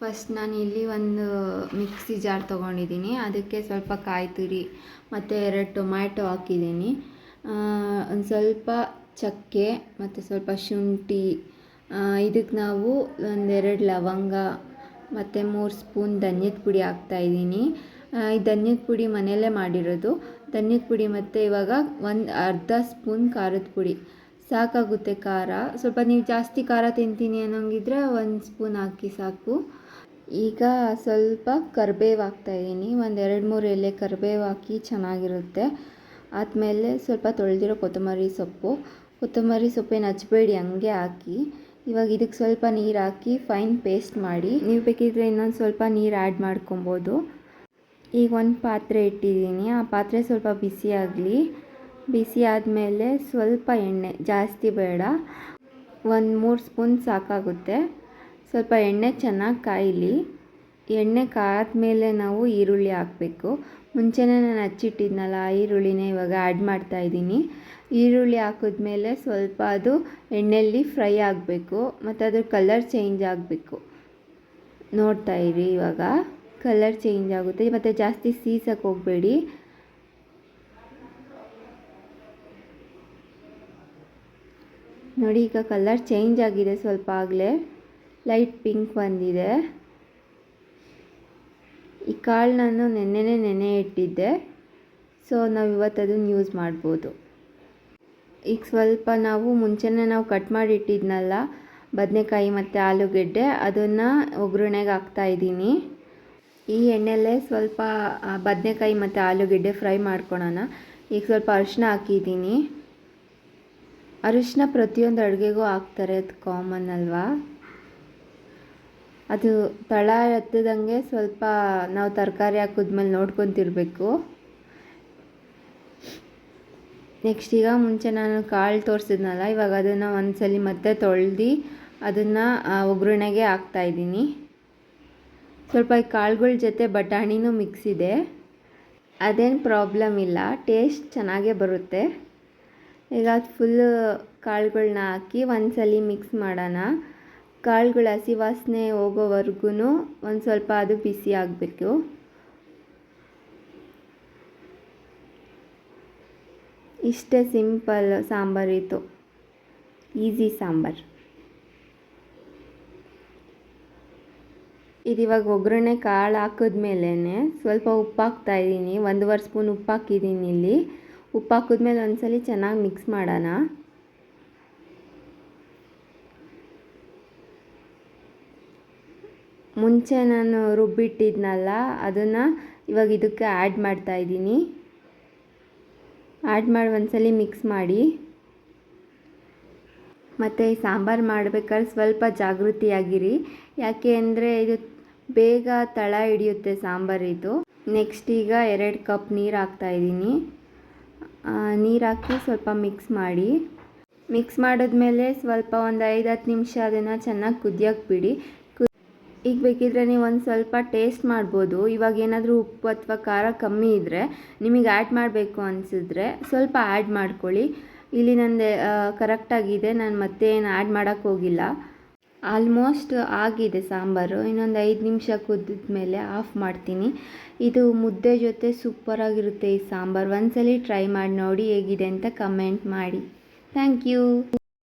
First ನಾನು ಇಲ್ಲಿ ಒಂದು ಮಿಕ್ಸಿ ಜಾರ್ ತೊಗೊಂಡಿದ್ದೀನಿ ಅದಕ್ಕೆ ಸ್ವಲ್ಪ ಕಾಯಿ ತುರಿ ಮತ್ತು ಎರಡು ಟೊಮ್ಯಾಟೊ ಹಾಕಿದ್ದೀನಿ ಒಂದು ಸ್ವಲ್ಪ ಚಕ್ಕೆ, ಮತ್ತು ಸ್ವಲ್ಪ ಶುಂಠಿ ಇದಕ್ಕೆ ನಾವು ಒಂದೆರಡು ಲವಂಗ, ಮತ್ತು ಮೂರು ಸ್ಪೂನ್ ಧನ್ಯದ ಪುಡಿ ಹಾಕ್ತಾಯಿದ್ದೀನಿ ಈ ಧನ್ಯದ ಪುಡಿ ಮನೆಯಲ್ಲೇ ಮಾಡಿರೋದು. ಧನ್ಯದ ಪುಡಿ ಮತ್ತು ಇವಾಗ ಒಂದು ಅರ್ಧ ಸ್ಪೂನ್ ಖಾರದ ಪುಡಿ. ಸಾಕಾಗುತ್ತೆ ಖಾರ. ಸ್ವಲ್ಪ ನೀವು ಜಾಸ್ತಿ ಖಾರ ತಿಂತೀನಿ ಅನ್ನೋಂಗಿದ್ರೆ ಒಂದು ಸ್ಪೂನ್ ಹಾಕಿ ಸಾಕು. ಈಗ ಸ್ವಲ್ಪ ಕರಿಬೇವು ಹಾಕ್ತಾಯಿದ್ದೀನಿ ಒಂದು ಎರಡು ಮೂರು ಎಲೆ ಕರಿಬೇವು ಹಾಕಿ ಚೆನ್ನಾಗಿರುತ್ತೆ. ಆದಮೇಲೆ ಸ್ವಲ್ಪ ತೊಳೆದಿರೋ ಕೊತ್ತಂಬರಿ ಸೊಪ್ಪು. ಕೊತ್ತಂಬರಿ ಸೊಪ್ಪೇನು ಹಚ್ಬೇಡಿ ಹಂಗೆ ಹಾಕಿ. ಇವಾಗ ಇದಕ್ಕೆ ಸ್ವಲ್ಪ ನೀರು ಹಾಕಿ ಫೈನ್ ಪೇಸ್ಟ್ ಮಾಡಿ. ನೀವು ಬೇಕಿದ್ರೆ ಇನ್ನೊಂದು ಸ್ವಲ್ಪ ನೀರು ಆ್ಯಡ್ ಮಾಡ್ಕೊಬೋದು. ಈಗ ಒಂದು ಪಾತ್ರೆ ಇಟ್ಟಿದ್ದೀನಿ. ಆ ಪಾತ್ರೆ ಸ್ವಲ್ಪ ಬಿಸಿ ಆಗಲಿ. ಬಿಸಿ ಆದಮೇಲೆ ಸ್ವಲ್ಪ ಎಣ್ಣೆ, ಜಾಸ್ತಿ ಬೇಡ. ಒಂದು ಮೂರು ಸ್ಪೂನ್ ಸಾಕಾಗುತ್ತೆ. ಸ್ವಲ್ಪ ಎಣ್ಣೆ ಚೆನ್ನಾಗಿ ಕಾಯಲಿ. ಎಣ್ಣೆ ಕಾದ್ಮೇಲೆ ನಾವು ಈರುಳ್ಳಿ ಹಾಕಬೇಕು. ಮುಂಚೆನೇ ನಾನು ಹಚ್ಚಿಟ್ಟಿದ್ನಲ್ಲ ಆ ಈರುಳ್ಳಿನ ಇವಾಗ ಆ್ಯಡ್ ಮಾಡ್ತಾ ಇದ್ದೀನಿ. ಈರುಳ್ಳಿ ಹಾಕಿದ್ಮೇಲೆ ಸ್ವಲ್ಪ ಅದು ಎಣ್ಣೆಯಲ್ಲಿ ಫ್ರೈ ಆಗಬೇಕು, ಮತ್ತು ಅದ್ರ ಕಲರ್ ಚೇಂಜ್ ಆಗಬೇಕು. ನೋಡ್ತಾ ಇವಾಗ. ಕಲರ್ ಚೇಂಜ್ ಆಗುತ್ತೆ. ಮತ್ತು ಜಾಸ್ತಿ ಸೀಸಕ್ಕೆ ಹೋಗಬೇಡಿ. ನೋಡಿ, ಈಗ ಕಲರ್ ಚೇಂಜ್ ಆಗಿದೆ ಸ್ವಲ್ಪ ಆಗಲೇ. ಲೈಟ್ ಪಿಂಕ್ ಬಂದಿದೆ. ಈ ಕಾಳು ನಾನು ನೆನ್ನೆನೇ ನೆನೆ ಇಟ್ಟಿದ್ದೆ. ಸೊ ನಾವು ಇವತ್ತು ಅದನ್ನು ಯೂಸ್ ಮಾಡ್ಬೋದು. ಈಗ ಸ್ವಲ್ಪ ನಾವು ಮುಂಚೆನೇ ನಾವು ಕಟ್ ಮಾಡಿ ಇಟ್ಟಿದ್ನಲ್ಲ, ಬದನೆಕಾಯಿ ಮತ್ತು ಆಲೂಗೆಡ್ಡೆ, ಅದನ್ನು ಒಗ್ಗರಣೆಗೆ ಹಾಕ್ತಾಯಿದ್ದೀನಿ ಈ ಎಣ್ಣೆಲ್ಲೇ ಸ್ವಲ್ಪ ಬದನೆಕಾಯಿ ಮತ್ತು ಆಲೂಗೆಡ್ಡೆ ಫ್ರೈ ಮಾಡ್ಕೊಳೋಣ. ಈಗ ಸ್ವಲ್ಪ ಅರಿಶಿನ ಹಾಕಿದ್ದೀನಿ. ಅರಿಶಿನ ಪ್ರತಿಯೊಂದು ಅಡುಗೆಗೂ ಹಾಕ್ತಾರೆ, ಅದು ಕಾಮನ್ ಅಲ್ವಾ? ಅದು ತಳ ಎತ್ತದಂಗೆ ಸ್ವಲ್ಪ ನಾವು ತರಕಾರಿ ಹಾಕಿದ್ಮೇಲೆ ನೋಡ್ಕೊತಿರ್ಬೇಕು. ನೆಕ್ಸ್ಟ್ ಈಗ ಮುಂಚೆ ನಾನು ಕಾಳು ತೋರಿಸಿದ್ನಲ್ಲ, ಇವಾಗ ಅದನ್ನು ಒಂದ್ಸಲಿ ಮತ್ತೆ ತೊಳ್ದು ಅದನ್ನು ಒಗ್ಗರಣೆಗೆ ಹಾಕ್ತಾಯಿದ್ದೀನಿ ಸ್ವಲ್ಪ ಈ ಕಾಳುಗಳ ಜೊತೆ ಬಟಾಣಿನೂ ಮಿಕ್ಸ್ ಇದೆ. ಅದೇನು ಪ್ರಾಬ್ಲಮ್ ಇಲ್ಲ ಟೇಸ್ಟ್ ಚೆನ್ನಾಗೇ ಬರುತ್ತೆ. ಈಗ ಅದು ಫುಲ್ಲು ಕಾಳುಗಳ್ನ ಹಾಕಿ ಒಂದ್ಸಲಿ ಮಿಕ್ಸ್ ಮಾಡೋಣ. ಕಾಳುಗಳು ಹಸಿ ವಾಸನೆ ಹೋಗೋವರೆಗೂ ಒಂದು ಸ್ವಲ್ಪ ಅದು ಬಿಸಿ ಆಗಬೇಕು. ಇಷ್ಟೇ ಸಿಂಪಲ್ ಸಾಂಬಾರಿತ್ತು ಈಸಿ ಸಾಂಬಾರು. ಇದು ಇವಾಗ ಒಗ್ಗರಣೆ ಕಾಳು ಹಾಕಿದ್ಮೇಲೆ ಸ್ವಲ್ಪ ಉಪ್ಪು ಹಾಕ್ತಾಯಿದ್ದೀನಿ ಒಂದೂವರೆ ಸ್ಪೂನ್ ಉಪ್ಪು ಹಾಕಿದ್ದೀನಿ ಇಲ್ಲಿ. ಉಪ್ಪು ಹಾಕಿದ್ಮೇಲೆ ಒಂದ್ಸಲಿ ಚೆನ್ನಾಗಿ ಮಿಕ್ಸ್ ಮಾಡೋಣ. ಮುಂಚೆ ನಾನು ರುಬ್ಬಿಟ್ಟಿದ್ನಲ್ಲ, ಅದನ್ನು ಇವಾಗ ಇದಕ್ಕೆ ಆ್ಯಡ್ ಮಾಡ್ತಾ ಇದ್ದೀನಿ. ಆ್ಯಡ್ ಮಾಡಿ ಒಂದ್ಸಲಿ ಮಿಕ್ಸ್ ಮಾಡಿ. ಮತ್ತು ಈ ಸಾಂಬಾರು ಮಾಡ್ಬೇಕಾದ್ರೆ ಸ್ವಲ್ಪ ಜಾಗೃತಿಯಾಗಿರಿ. ಯಾಕೆ ಅಂದರೆ ಇದು ಬೇಗ ತಳ ಹಿಡಿಯುತ್ತೆ ಸಾಂಬಾರಿದು ನೆಕ್ಸ್ಟ್ ಈಗ ಎರಡು ಕಪ್ ನೀರು ಹಾಕ್ತಾಯಿದ್ದೀನಿ ನೀರು ಹಾಕಿ ಸ್ವಲ್ಪ ಮಿಕ್ಸ್ ಮಾಡಿ. ಮಿಕ್ಸ್ ಮಾಡಿದ್ಮೇಲೆ ಸ್ವಲ್ಪ ಒಂದು ಐದು ಹತ್ತು ನಿಮಿಷ ಅದನ್ನು ಚೆನ್ನಾಗಿ ಕುದಿಯೋಕೆ ಬಿಡಿ. ಈಗ ಬೇಕಿದ್ರೆ ನೀವು ಒಂದು ಸ್ವಲ್ಪ ಟೇಸ್ಟ್ ಮಾಡ್ಬೋದು. ಇವಾಗ ಏನಾದರೂ ಉಪ್ಪು ಅಥವಾ ಖಾರ ಕಮ್ಮಿ ಇದ್ದರೆ ನಿಮಗೆ ಆ್ಯಡ್ ಮಾಡಬೇಕು ಅನಿಸಿದ್ರೆ ಸ್ವಲ್ಪ ಆ್ಯಡ್ ಮಾಡ್ಕೊಳ್ಳಿ. ಇಲ್ಲಿ ನಂದು ಕರೆಕ್ಟಾಗಿದೆ ನಾನು ಮತ್ತೆ ಏನು ಆ್ಯಡ್ ಮಾಡೋಕ್ಕೆ ಹೋಗಿಲ್ಲ. ಆಲ್ಮೋಸ್ಟ್ ಆಗಿದೆ ಸಾಂಬಾರು. ಇನ್ನೊಂದು ಐದು ನಿಮಿಷ ಕುದ್ದಿದ ಮೇಲೆ ಆಫ್ ಮಾಡ್ತೀನಿ. ಇದು ಮುದ್ದೆ ಜೊತೆ ಸೂಪರಾಗಿರುತ್ತೆ ಈ ಸಾಂಬಾರು. ಒಂದ್ಸಲಿ ಟ್ರೈ ಮಾಡಿ ನೋಡಿ ಹೇಗಿದೆ ಅಂತ ಕಮೆಂಟ್ ಮಾಡಿ. Thank you